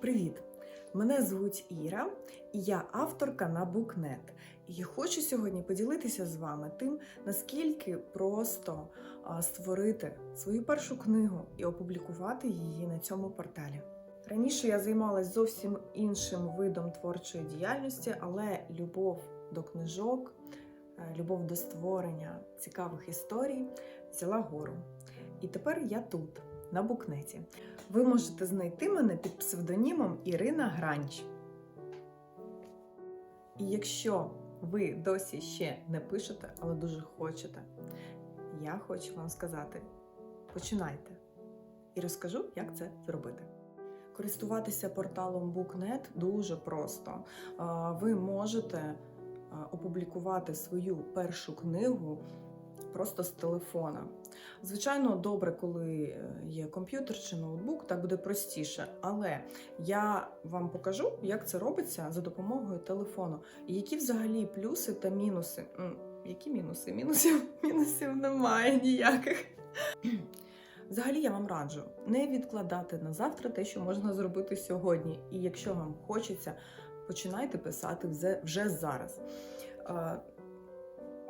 Привіт! Мене звуть Іра, і я авторка на BookNet. І хочу сьогодні поділитися з вами тим, наскільки просто створити свою першу книгу і опублікувати її на цьому порталі. Раніше я займалась зовсім іншим видом творчої діяльності, але любов до книжок, е, любов до створення цікавих історій взяла гору. І тепер я тут, на букнеті. Ви можете знайти мене під псевдонімом Ірина Гранч. І якщо ви досі ще не пишете, але дуже хочете, я хочу вам сказати: починайте і розкажу, як це зробити. Користуватися порталом BookNet дуже просто. Ви можете опублікувати свою першу книгу просто з телефона. Звичайно, добре, коли е, є комп'ютер чи ноутбук, так буде простіше. Але я вам покажу, як це робиться за допомогою телефону. І які взагалі плюси та мінуси. Які мінуси? Мінусів, мінусів немає ніяких. Взагалі я вам раджу не відкладати на завтра те, що можна зробити сьогодні. І якщо вам хочеться, починайте писати вже- вже зараз.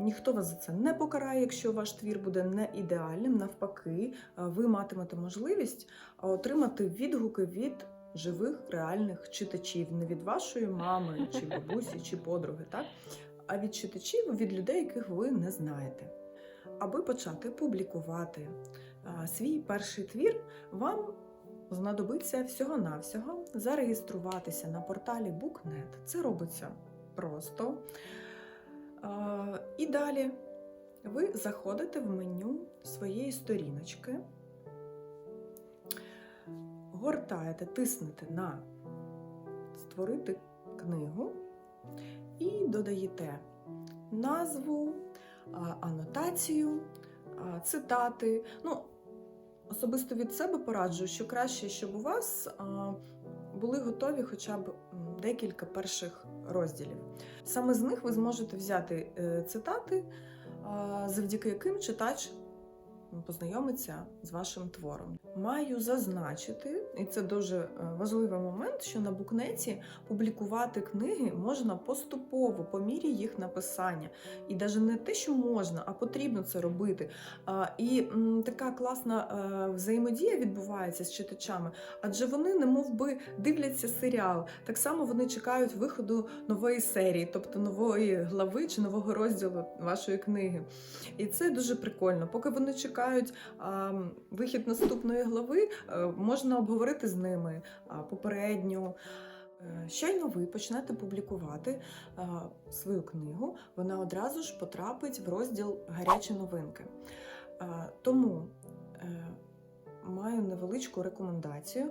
Ніхто вас за це не покарає, якщо ваш твір буде не ідеальним. Навпаки, е, ви матимете можливість е, отримати відгуки від живих реальних читачів, не від вашої мами, чи бабусі, чи подруги, так? а від читачів, від людей, яких ви не знаєте. Аби почати публікувати е, свій перший твір, вам знадобиться всього-навсього зареєструватися на порталі BookNet. Це робиться просто. І далі ви заходите в меню своєї сторіночки, гортаєте, тиснете на Створити книгу і додаєте назву, анотацію, цитати. Ну, особисто від себе пораджу, що краще, щоб у вас були готові хоча б декілька перших розділів. Саме з них ви зможете взяти е, цитати, завдяки яким читач познайомиться з вашим твором. Маю зазначити, і це дуже е, важливий момент, що на букнеті публікувати книги можна поступово по мірі їх написання. І навіть не те, що можна, а потрібно це робити. І така класна е, взаємодія відбувається з читачами, адже вони, немов би, дивляться серіал. Так само вони чекають виходу нової серії, тобто нової глави чи нового розділу вашої книги. І це дуже прикольно. Поки вони чекають а, вихід наступної глави, е, можна обговорити з ними попередню. Е, Щойно ви почнете публікувати свою книгу, вона одразу ж потрапить в розділ Гарячі новинки. Тому е, маю невеличку рекомендацію.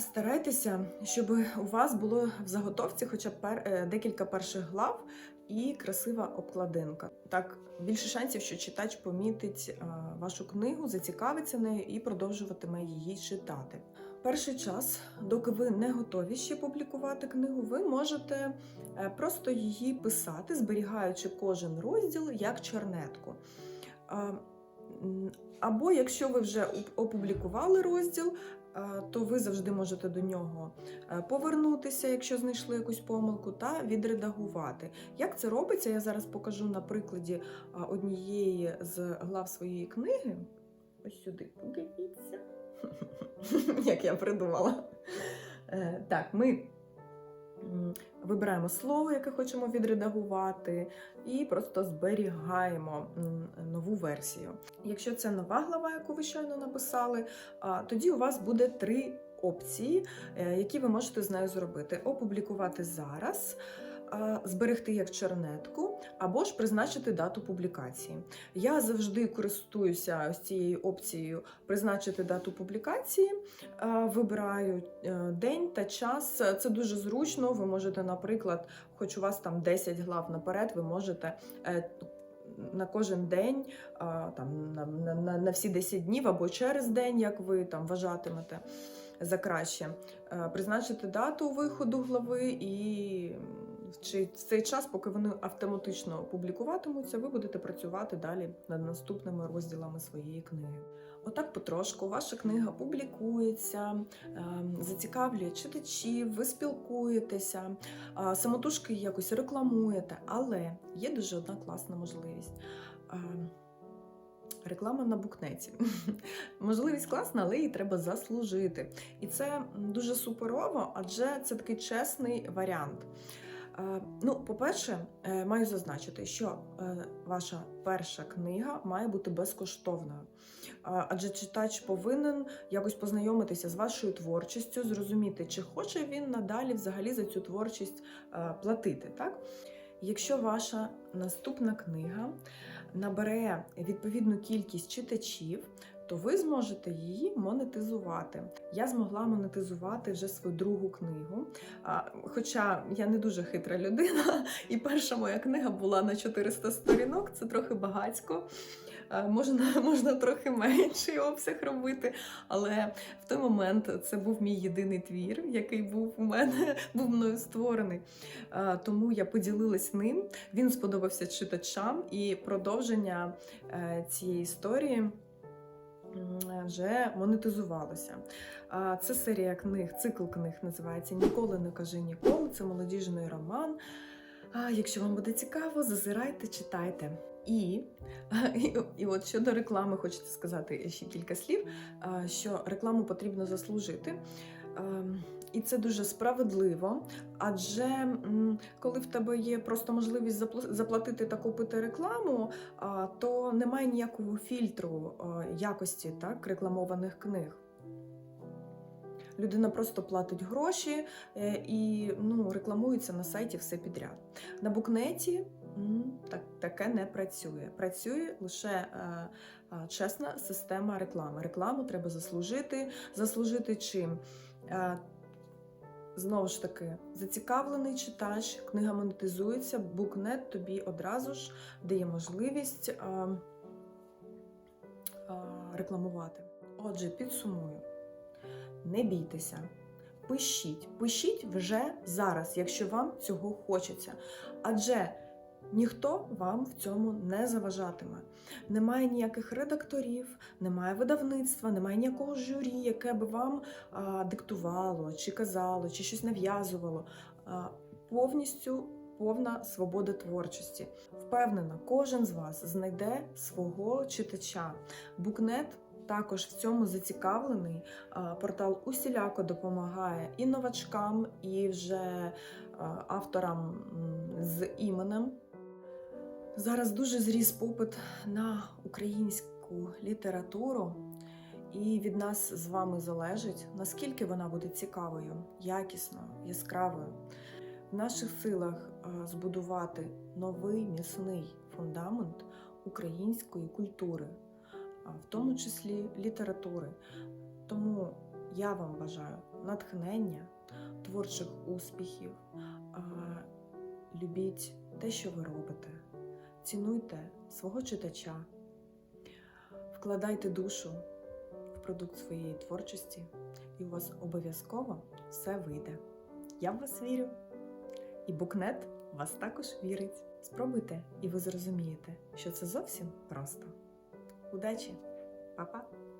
Старайтеся, щоб у вас було в заготовці хоча б декілька перших глав і красива обкладинка. Так більше шансів, що читач помітить а, вашу книгу, зацікавиться нею і продовжуватиме її читати. Перший час, доки ви не готові ще публікувати книгу, ви можете е, просто її писати, зберігаючи кожен розділ як чернетку. А, Або якщо ви вже опублікували розділ, е, то ви завжди можете до нього е, повернутися, якщо знайшли якусь помилку, та відредагувати. Як це робиться, я зараз покажу на прикладі однієї з глав своєї книги. Ось сюди подивіться. Як я придумала. Е, Так, ми вибираємо слово, яке хочемо відредагувати, і просто зберігаємо нову версію. Якщо це нова глава, яку ви щойно написали, тоді у вас буде три опції, е, які ви можете з нею зробити: опублікувати зараз. А, Зберегти як чернетку або ж призначити дату публікації. Я завжди користуюся ось цією опцією призначити дату публікації. Е, Вибираю е, день та час. Це дуже зручно. Ви можете, наприклад, хоч у вас там 10 глав наперед, ви можете. е, На кожен день, там на, на, на, всі 10 днів або через день, як ви там вважатимете за краще, е, призначити дату виходу глави і чи в цей час, поки вони автоматично публікуватимуться, ви будете працювати далі над наступними розділами своєї книги. Отак потрошку ваша книга публікується, ем, зацікавлює читачів, ви спілкуєтеся, самотужки якось рекламуєте, але є дуже одна класна можливість. Ем, Реклама на букнеті. Можливість класна, але її треба заслужити. І це дуже суперово, адже це такий чесний варіант. Е, Ну, по-перше, е, маю зазначити, що е, ваша перша книга має бути безкоштовною. Адже читач повинен якось познайомитися з вашою творчістю, зрозуміти, чи хоче він надалі взагалі за цю творчість платити. Так? Якщо ваша наступна книга набере відповідну кількість читачів, то ви зможете її монетизувати. Я змогла монетизувати вже свою другу книгу. Хоча я не дуже хитра людина, і перша моя книга була на 400 сторінок, це трохи багацько. Можна, можна трохи менший обсяг робити, але в той момент це був мій єдиний твір, який був у мене був мною створений. Тому я поділилась ним. Він сподобався читачам, і продовження е, цієї історії вже монетизувалося. Це серія книг, цикл книг називається Ніколи не кажи ніколи. Це молодіжний роман. Якщо вам буде цікаво, зазирайте, читайте. І, і, і от щодо реклами, хочете сказати ще кілька слів, що рекламу потрібно заслужити. І це дуже справедливо, адже коли в тебе є просто можливість заплатити та купити рекламу, то немає ніякого фільтру якості так, рекламованих книг. Людина просто платить гроші е, і ну, рекламується на сайті все підряд. На букнеті так, таке не працює. Працює лише е, е, чесна система реклами. Рекламу треба заслужити. Заслужити чим? Е, Знову ж таки, зацікавлений читач, книга монетизується, букнет тобі одразу ж дає можливість а, а, рекламувати. Отже, підсумую: не бійтеся, пишіть, пишіть вже зараз, якщо вам цього хочеться. Адже ніхто вам в цьому не заважатиме. Немає ніяких редакторів, немає видавництва, немає ніякого журі, яке би вам а, диктувало, чи казало, чи щось нав'язувало. Повністю повна свобода творчості. Впевнена, кожен з вас знайде свого читача. Букнет також в цьому зацікавлений. Портал усіляко допомагає і новачкам, і вже авторам з іменем. Зараз дуже зріс попит на українську літературу, і від нас з вами залежить, наскільки вона буде цікавою, якісною, яскравою. В наших силах збудувати новий міцний фундамент української культури, в тому числі літератури. Тому я вам бажаю натхнення, творчих успіхів, любіть те, що ви робите. Цінуйте свого читача, вкладайте душу в продукт своєї творчості, і у вас обов'язково все вийде. Я в вас вірю, і букнет вас також вірить. Спробуйте, і ви зрозумієте, що це зовсім просто. Удачі, Па-па!